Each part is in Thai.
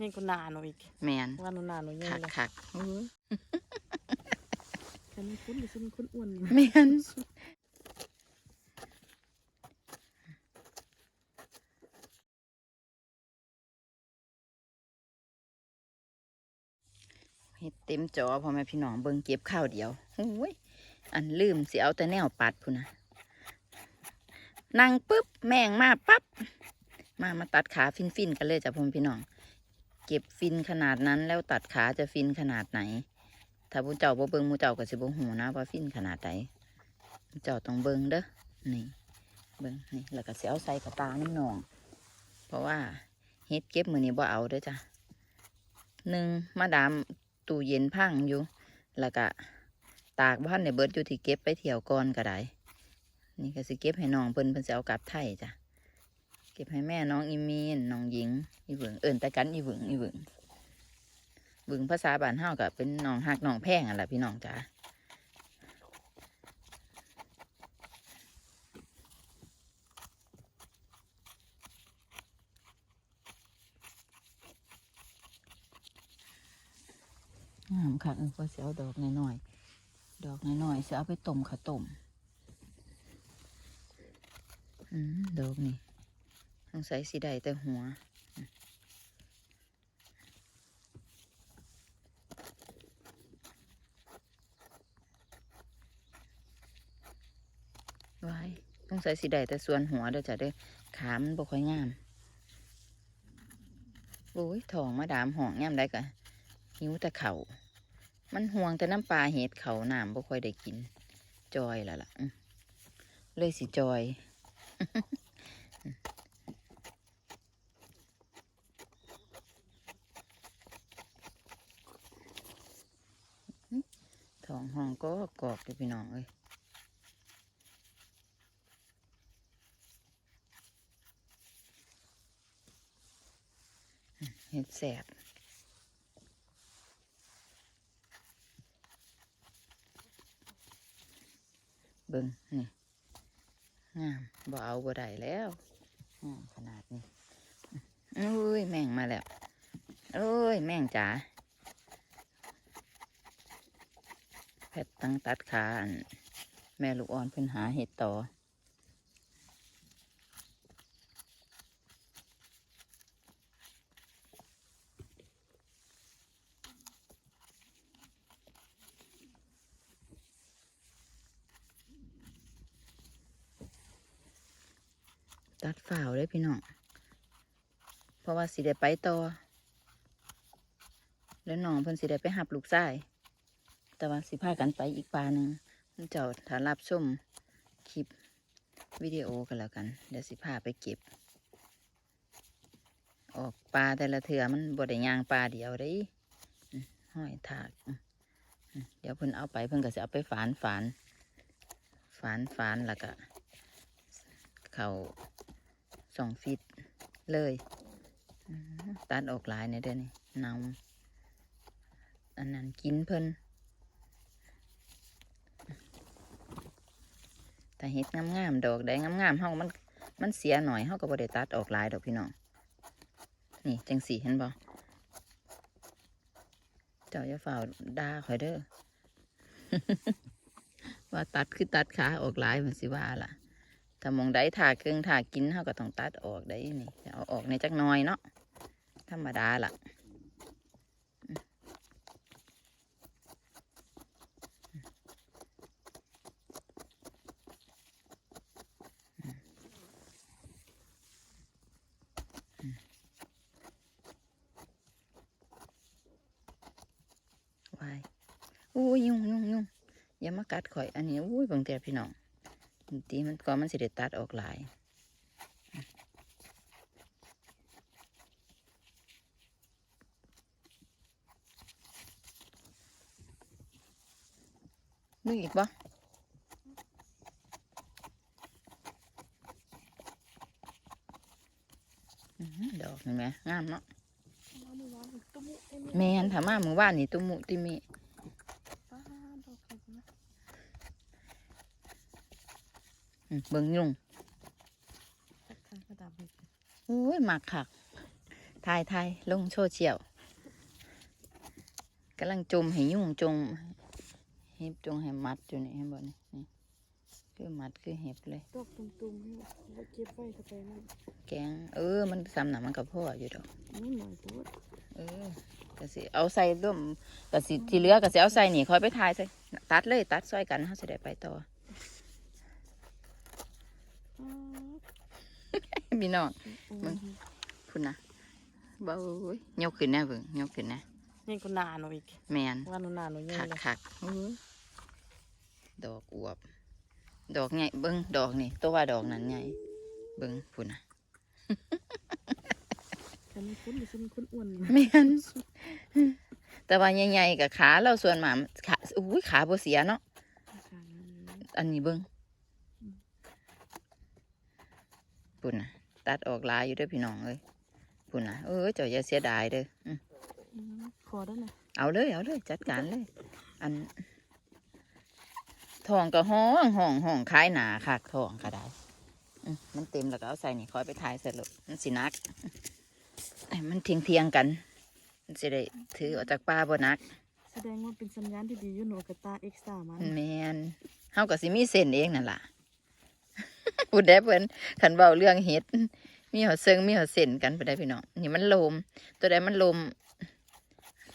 ยิ่งกว่าหนาหนูอีกแมนว่าหนูหนาหนูยิ่งคักเลยคักๆอื้อฉันคุ้นหรือฉันคุ้นอ้วนแมนเฮ็ดเต็มจอพ่อแม่พี่น้องเบิ่งเก็บข้าวเดียวโอ้ยอันลืมสิเอาแต่แนวปัดพุ่นนะนั่งปุ๊บแม่งมาปั๊บมามาตัดขาฟินฟินๆกันเลยจ้ะพ่อแม่พี่น้อง เก็บฟินขนาดนั้นแล้วตัดขาจะฟินขนาดไหน ถ้าผู้เจ้าบ่เบิงหมูเจ้าก็สิบหูนะว่าฟินขนาดใดผู้เจ้าต้องเบิงเด้อนี่เบิงนี่แล้วก็สิเอาใส่กระตาน้ำหนอง เพราะว่าเฮ็ดเก็บมือนี้บ่เอาเด้อจ้ะหนึ่งมาดามตู้เย็นพังอยู่ แล้วก็ตากบ้านในเบิร์ดอยู่ที่เก็บไปเที่ยวก่อนก็ได้นี่ก็สิเก็บให้น้องเพิ่นเพิ่นสิเอากลับไทยจ้ะ เก็บให้แม่น้องอีมีนน้องหญิง อีเวิงเอิ้นแต่กันอีเวิงอีเวิงบึงภาษาบ้านเฮากับเป็นหนองหักหนองแพงอะแหละพี่น้องจ๋างามค่ะเออก็เสียเอาดอกน้อยๆดอกน้อยๆเสียเอาไปต้มข้าวต้มอืมดอกนี่ งใส่สีใดแต่หัว ไว้ต้องใส่สีใดแต่ส่วนหัวเด้อจ้ะเด้ขามันบ่ค่อยงามโอ้ยทองมาดามห่องงามได้กะหิวแต่เขามันห่วงแต่น้ำปลาเห็ดเขาน้ำบ่ค่อยได้กิน จอยละล่ะเลยสิจอยท้ องห้องก็กอกอยู่พี่น้องเอ้ยเห็ดแสบเบิ่งนี่งามบ่เอาบ่ได้แล้วงามขนาดนี้อุ้ยแม่งมาแล้วโอ้ยแม่งจ๋าแพทย์ตั้งตัดขาแม่ลูกอ่อนเพิ่นหาเห็ดต่อ ตัดฝ่าวเลยพี่น้อง เพราะว่าสิได้ไปต่อ แล้วน้องเพิ่นสิได้ไปหับลูกชาย แต่ว่าสิพากันไปอีกปลาหนึ่งเจ้าถ้ารับชมคลิปวิดีโอกันแล้วกัน เดี๋ยวสิพาไปเก็บ ออกปลาแต่ละเถื่อมันบ่ได้ยางปลาเดียวได้ห้อยถากเดี๋ยวเพิ่นเอาไปเพิ่นก็สิเอาไปฝานฝานฝานฝานแล้วก็เขาสองฟิตเลยตัดออกหลายในเดือนนี้เนาอันนั้นกินเพิ่น แต่เห็ดงามๆดอกได้งามๆเฮามันมันเสียหน่อยเฮาก็บ่ได้ตัดออกหลายดอกพี่น้องนี่จังสีเห็นบ่เจ้าอย่าฝ่าด่าข่อยเด้อว่าตัดคือตัดขาออกหลายมันสิว่าล่ะถ้ามองได้ถาเครื่องถากินเขาก็ต้องตัดออกได้นี่เอาออกในจักหน้อยเนาะธรรมดาล่ะายอุ้ยยุ่งยุ่งยุ่งอย่ามากัดข่อย อันนี้อุ้ยบางแต่พี่น้องบางทีมันก็มันสิได้ตัดออกหลายมึงอีกบ่อื้อหือดอกเห็นไหมงามเนาะ แมนถามมาหมู่บ้านนี่ตุมุติมิป้าดอกเขานะอืมเบิ่งยุ่งตัดข้างกระดาษอีกอุ้ยหมักคักทายทายลงโซเชียลกำลังจมให้ยุ่งจงเห็บจงให้มัดอยู่นี่เห็นบ่นี่นี่คือมัดคือเห็บเลยตอกตุ่มๆนี่ว่าเก็บไว้เข้าไปนั่นแกงเออมันซ้ำหนามันกับพ่ออยู่ดอกนี่หน่อยตัว เออกะสิเอาใส่ร่วมกะสิที่เหลือกะสิเอาใส่นี่คอยไปทายใส่ตัดเลย ตัดซอยกันเขาจะได้ไปต่ออ้าวพี่น้องโอ้มึยงพุ่นนะเบ้ยยกขึ้นแน่เบิ่งยกขึ้นแน่ยังก็หนาหน่อยอีกแมนว่าหนูหนาหนูยังคักเลยคักอื้อดอกอวบ ดอกใหญ่เบิ่งดอกนี่ตัวว่าดอกนั้นใหญ่เบิ่งพุ่นนะ แต่มีคนหรือฉันเป็นคนอ้วนแมนแต่ว่าใหญ่ๆกับขาเราส่วนมากขาอุ้ยขาบ่เสียเนาะอันนี้เบิ้งปุ่นนะตัดออกหลายอยู่เด้อพี่น้องเอ้ยปุ่นนะเออเจ้าอย่าเสียดายเด้ออืมอืมขอได้ไหมเอาเลยเอาเลยจัดการเลย อันทองก็ห้องห้องห้องคล้ายหนาคักทองก็ได้อืมมันเต็มแล้วก็เอาใส่นี่คอยไปถ่ายใส่รถมันสินักไอ้ มันเทียงเทียงๆกันมันสิได้ถือออกจากป้าบ่นัก แสดงว่าเป็นสัญญาณที่ดีอยู่หนูกับตาเอ็กซ์ตร้ามันแมนเฮาก็สิมีเส้นเองนั่นล่ะพูดได้เพิ่นขันเบาเรื่องเฮ็ดมีหัวเซิงมีหัวเส้นกันไปได้พี่น้องนี่มันลม ตัวใดมันลม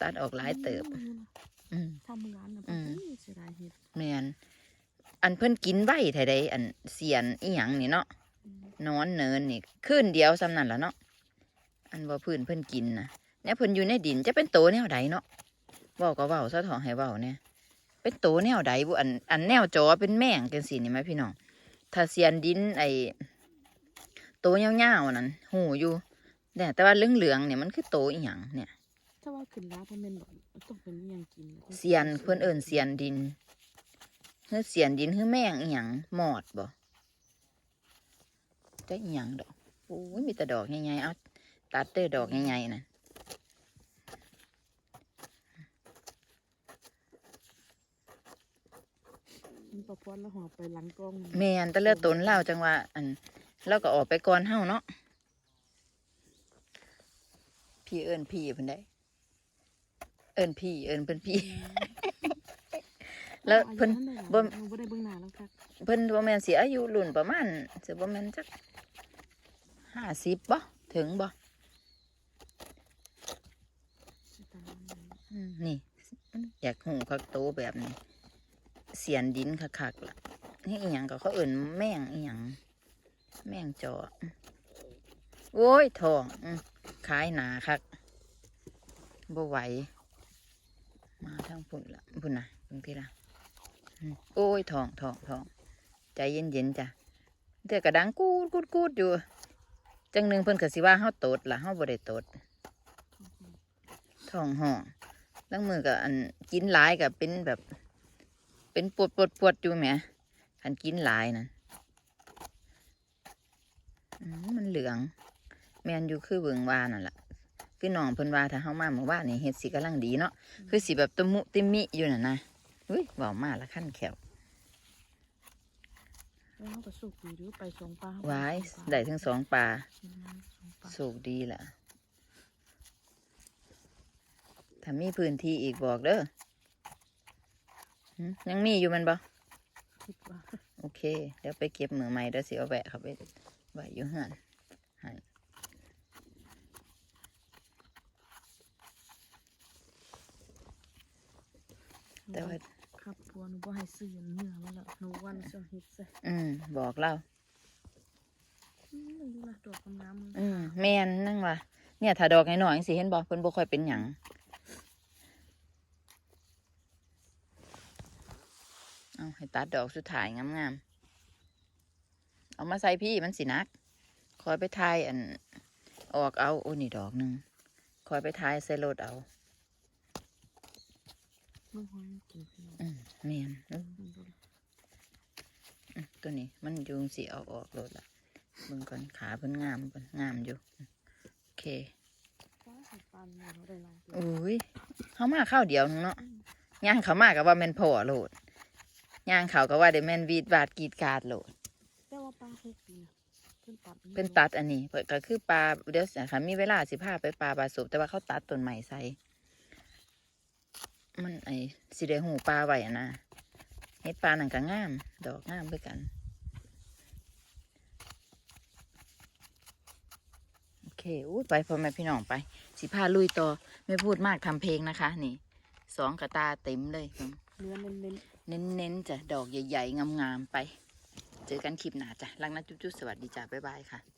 ตัดออกหลายเติบ อืมทำร้านนะอืมพี่เสียดายเห็ดแมนอันเพิ่นกินไว้ไทใดอันเสียนอีหยังนี่เนาะอืมนอนเนินนี่คืนเดียวซ้ำนั่นล่ะเนาะ อันว่าพื้นเพิ่นกินนะเนี่ยเพิ่นอยู่ในดินจะเป็นโตแนวใดเนาะเว้าก็เว้าซะเถอะให้เว้าเนี่ยเป็นโตแนวใดบุอันอันแนวจอเป็นแม่งกันสินี่ไหมพี่น้องถ้าเสียนดินไอโตยาวๆนั่นหูอยู่เนี่ยแต่ว่าเหลืองๆเนี่ยมันคือโตอีหยังเนี่ยถ้าว่าขึ้นร้านเพราะมันแบบต้องเป็นอหยังกินเสียนเพื่อนเอิญเสียนดินเฮือเสียนดินเฮือแม่งอีหยังหมอดบ่จะอีหยังดอกโอ้ยมีแต่ดอกใหญ่ๆเอา ตัดเตอดอกใหญ่ๆน่ะมันประพรแล้วหอบไปหลังกล้องแม่นแต่เลือดตนเล่าจังว่าอันเราก็ออกไปก่อนเฮาเนาะพี่เอิญพี่เพิ่นได้ เอิญพี่ เอิญเพิ่นพี่ แล้วเพิ่นบ่บ่บ่ได้เบิ่งหน้าแล้วครับเพิ่นบ่แม่นสิอายุรุ่นประมาณสิบ่แม่นจักห้าสิบบ่ถึงบ่ อืม นี่อยากหูคักโตแบบนี้ เสียนดินคักๆล่ะนี่อีหยังก็เขาเอิ่นแม่งอีหยังแม่งจอโอ้ยทองขายหนาคักบ่ไหว มาทางพุ่นละพุ่นนะพุ่นพี่ละโอ้ยทองทองทองใจเย็นๆจ้ะเดี๋ยวกระดังกูดกูดกูดอยู่ จังหนึ่งเพิ่นก็สิว่าเฮาโตดละเฮาบ่ได้โตดทองห่อง ลังมือกับอันกินหลายกับเป็นแบบ เป็นปวดปวดปวดอยู่แหมอันกินหลายนั่นอืมมันเหลือง แมนอยู่คือเบิงว่านั่นแหละคือน้องเพิ่นว่าถ้าเฮามาเมื่อวานนี่เฮ็ดสิกำลังดีเนาะคือสิแบบตะมุติมิอยู่น่ะนะอุ้ยเว้ามาละขั้นแขวแล้วเขาก็สุกดีหรือไปสองปลาไว้ได้ทั้งสองปลาอืมสองปลาโชคดีล่ะ ถ้ามีพื้นที่อีกบอกเด้อหึยังมีอยู่แมันบ่คิดว่าโอเค เดี๋ยวไปเก็บมือใหม่เดี๋ยวสิเอาแวะเขาไปไว้อยู่หันให้แต่ว่าครับพัวหนูบ่ให้ซื้อเนื้อมาแล้วหนูวันจะเฮ็ดใส่อืมบอกเราอืมดูละดอกกำน้ำอืมแม่นนั่งว่าเนี่ยถ้าดอกน้อยๆสิเห็นบอกเพิ่นบ่ค่อยเป็นหยัง เอาให้ตัดดอกสุดท้ายงามๆ เอามาใส่พี่มันสินัก คอยไปทายอัน ออกเอาโอ้นี่ดอกหนึ่งคอยไปทายใส่รถเอามันหอยกินพี่น้องอืมแม่นเอ้อมันดูละอืมตัวนี้มันยุงสีเอาออกรถละเบิ่งก่อนขาเพิ่นงามเพิ่นงามอยู่โอเคฟ้าสีปานเนี่ยเราได้หลายตัวอุ้ยเขามาข้าวเดียวนึงเนาะย่างเขามากับว่าแม่นพ่อโหลด ย่างเขาก็ว่าได้แม่นวีดบาดกรีดกราดโหลดแต่ว่าปลาหกดีนะพิ่นตัดเพิ่นตัดอันนี้เพิ่นก็คือปลาเดี๋ยวสิค่ะมีเวลาสิพาไปปลาปลาสุบแต่ว่าเขาตัดต้นใหม่ใส่มันไอสิได้หูปลาไว้อะนะเฮ็ดปลานั่นก็งาม ดอกงามด้วยกันโอเคอู้ไปพ่อแม่พี่น้องไป สิพาลุยต่อไม่พูดมากทำเพลงนะคะ นี่สองกระตาเต็มเลยเนื้อเน้น เน้นๆจ้ะดอกใหญ่ ๆ งามๆไป เจอกันคลิปหน้าจ้ะรักนะจุ๊บๆสวัสดีจ้ะบ๊ายบายค่ะ